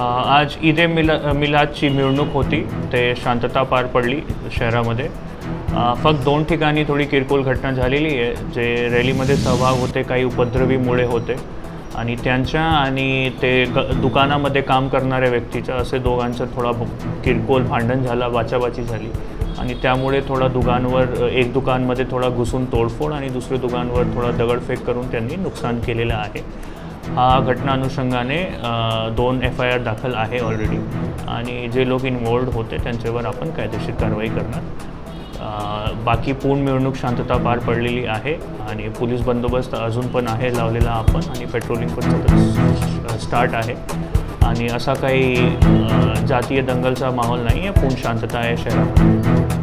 आज ईद ए मिला मिलादची मिरवणूक होती. ते शांतता पार पडली शहरामध्ये. फक्त दोन ठिकाणी थोडी किरकोळ घटना झालेली आहे जे रॅलीमध्ये सहभाग होते काही उपद्रवीमुळे होते. आणि त्यांच्या आणि ते ग दुकानामध्ये काम करणाऱ्या व्यक्तीचं असे दोघांचं थोडा किरकोळ भांडण झाला वाचावाची झाली. आणि त्यामुळे थोडा दुकानवर एक दुकानमध्ये थोडा घुसून तोडफोड आणि दुसऱ्या दुकानवर थोडा दगडफेक करून त्यांनी नुकसान केलेलं आहे. हा घटना अनुषंगाने दोन एफ आय आर दाखल आहे ऑलरेडी आणि जे लोक इन्वॉल्ड होते त्यांच्यावर आपण कायदेशीर कारवाई करणार. बाकी पूर्ण मिरवणूक शांतता पार पडलेली आहे आणि पोलीस बंदोबस्त अजून पण आहे लावलेला आपण आणि पेट्रोलिंग पण सतत स्टार्ट आहे. आणि असा काही जातीय दंगलचा माहोल नाही आहे पूर्ण शांतता आहे शहरामध्ये.